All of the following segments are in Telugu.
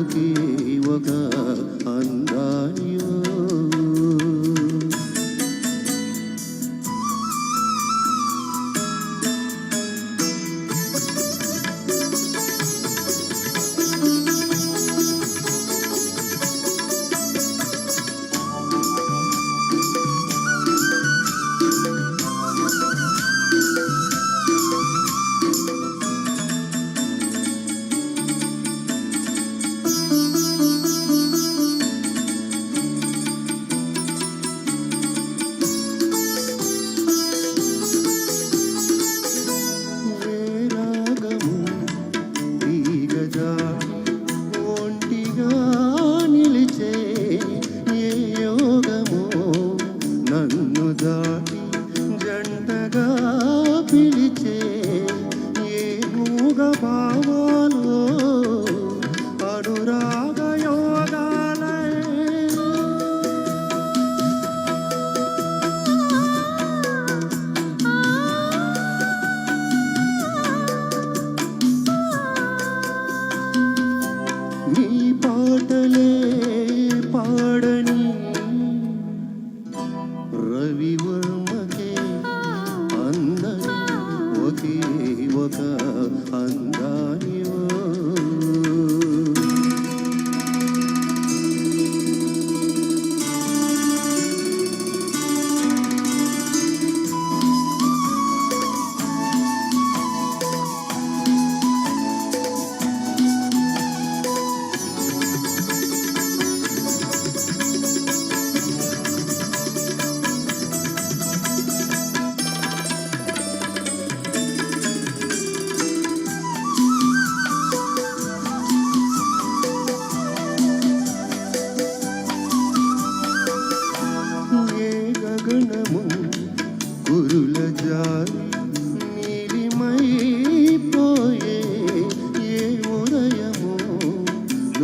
ఒకే God.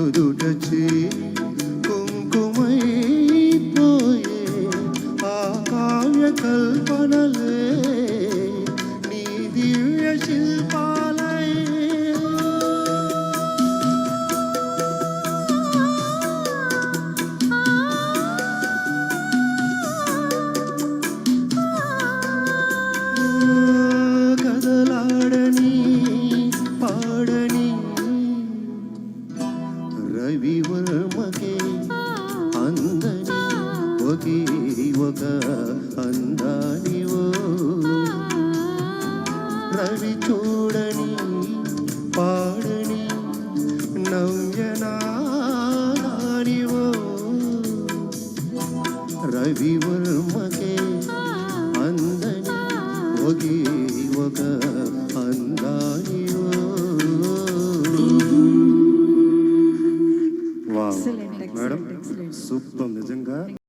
കുരുടച്ച് കുങ്കുമൈ പോയേ ആകാശ കൽപ്പനലേ നീതിഴ ശില്പ ఒకే ఒక అందానివో. రవి చూడని పాడని నవ్యనానివో రవివర్మకే అందని ఒకే ఒక అందానివో. మేడం. సూపర్.